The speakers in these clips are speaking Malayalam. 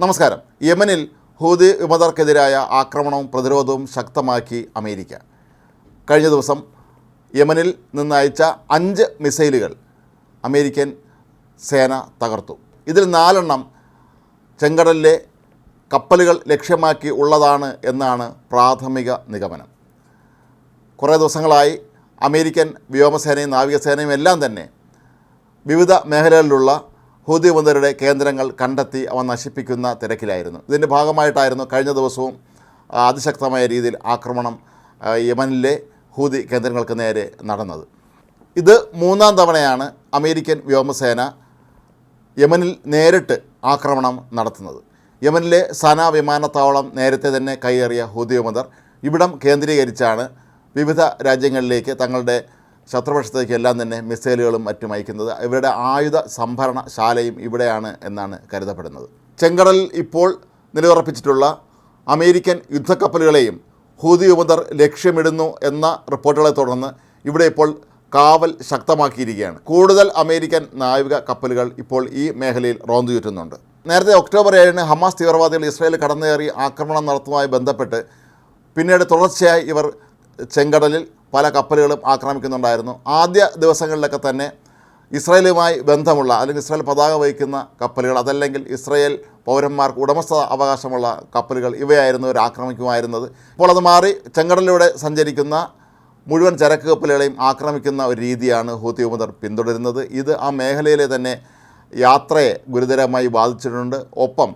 നമസ്കാരം. യമനിൽ ഹൂതി വിമതർക്കെതിരായ ആക്രമണവും പ്രതിരോധവും ശക്തമാക്കി അമേരിക്ക. കഴിഞ്ഞ ദിവസം യമനിൽ നിന്നയച്ച അഞ്ച് മിസൈലുകൾ അമേരിക്കൻ സേന തകർത്തു. ഇതിൽ നാലെണ്ണം ചെങ്കടലിലെ കപ്പലുകൾ ലക്ഷ്യമാക്കി ഉള്ളതാണ് എന്നാണ് പ്രാഥമിക നിഗമനം. കുറേ ദിവസങ്ങളായി അമേരിക്കൻ വ്യോമസേനയും നാവികസേനയും എല്ലാം തന്നെ വിവിധ മേഖലകളിലുള്ള ഹൂതി മുതരുടെ കേന്ദ്രങ്ങൾ കണ്ടെത്തി അവ നശിപ്പിക്കുന്ന തിരക്കിലായിരുന്നു. ഇതിന്റെ ഭാഗമായിട്ടായിരുന്നു കഴിഞ്ഞ ദിവസവും അതിശക്തമായ രീതിയിൽ ആക്രമണം യമനിലെ ഹൂതി കേന്ദ്രങ്ങൾക്ക് നേരെ നടന്നത്. ഇത് മൂന്നാം തവണയാണ് അമേരിക്കൻ വ്യോമസേന യമനിൽ നേരിട്ട് ആക്രമണം നടത്തുന്നത്. യമനിലെ സന വിമാനത്താവളം നേരത്തെ തന്നെ കൈയേറിയ ഹൂതി വിമതർ ഇവിടം കേന്ദ്രീകരിച്ചാണ് വിവിധ രാജ്യങ്ങളിലേക്ക് തങ്ങളുടെ ശത്രുപക്ഷത്തേക്ക് എല്ലാം തന്നെ മിസൈലുകളും മറ്റും അയക്കുന്നത് ഇവരുടെ ആയുധ സംഭരണ ശാലയും ഇവിടെയാണ് എന്നാണ് കരുതപ്പെടുന്നത്. ചെങ്കടൽ ഇപ്പോൾ നിലയുറപ്പിച്ചിട്ടുള്ള അമേരിക്കൻ യുദ്ധക്കപ്പലുകളെയും ഹൂതി ഉപതർ ലക്ഷ്യമിടുന്നു എന്ന റിപ്പോർട്ടുകളെ തുടർന്ന് ഇവിടെ ഇപ്പോൾ കാവൽ ശക്തമാക്കിയിരിക്കുകയാണ്. കൂടുതൽ അമേരിക്കൻ നാവിക കപ്പലുകൾ ഇപ്പോൾ ഈ മേഖലയിൽ റോന്തു ചുറ്റുന്നുണ്ട്. നേരത്തെ ഒക്ടോബർ ഏഴിന് ഹമാസ് തീവ്രവാദികൾ ഇസ്രായേൽ കടന്നുകയറി ആക്രമണം നടത്തുമായി ബന്ധപ്പെട്ട് പിന്നീട് തുടർച്ചയായി ഇവർ ചെങ്കടലിൽ പല കപ്പലുകളും ആക്രമിക്കുന്നുണ്ടായിരുന്നു. ആദ്യ ദിവസങ്ങളിലൊക്കെ തന്നെ ഇസ്രായേലുമായി ബന്ധമുള്ള അല്ലെങ്കിൽ ഇസ്രായേൽ പതാക വഹിക്കുന്ന കപ്പലുകൾ അതല്ലെങ്കിൽ ഇസ്രായേൽ പൗരന്മാർക്ക് ഉടമസ്ഥ അവകാശമുള്ള കപ്പലുകൾ ഇവയായിരുന്നു ഇവർ ആക്രമിക്കുമായിരുന്നത്. ഇപ്പോൾ അത് മാറി ചെങ്കടലിലൂടെ സഞ്ചരിക്കുന്ന മുഴുവൻ ചരക്ക് കപ്പലുകളെയും ആക്രമിക്കുന്ന ഒരു രീതിയാണ് ഹൂത്തി വിമതർ പിന്തുടരുന്നത്. ഇത് ആ മേഖലയിലെ തന്നെ യാത്രയെ ഗുരുതരമായി ബാധിച്ചിട്ടുണ്ട്. ഒപ്പം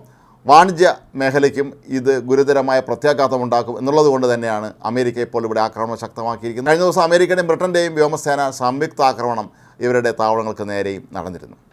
വാണിജ്യ മേഖലയ്ക്കും ഇത് ഗുരുതരമായ പ്രത്യാഘാതമുണ്ടാക്കും എന്നുള്ളത് കൊണ്ട് തന്നെയാണ് അമേരിക്ക ഇപ്പോൾ ഇവിടെ ആക്രമണം ശക്തമാക്കിയിരിക്കുന്നത്. കഴിഞ്ഞ ദിവസം അമേരിക്കയുടെയും ബ്രിട്ടന്റെയും വ്യോമസേന സംയുക്ത ആക്രമണം ഇവരുടെ താവളങ്ങൾക്ക് നേരെയും നടന്നിരുന്നു.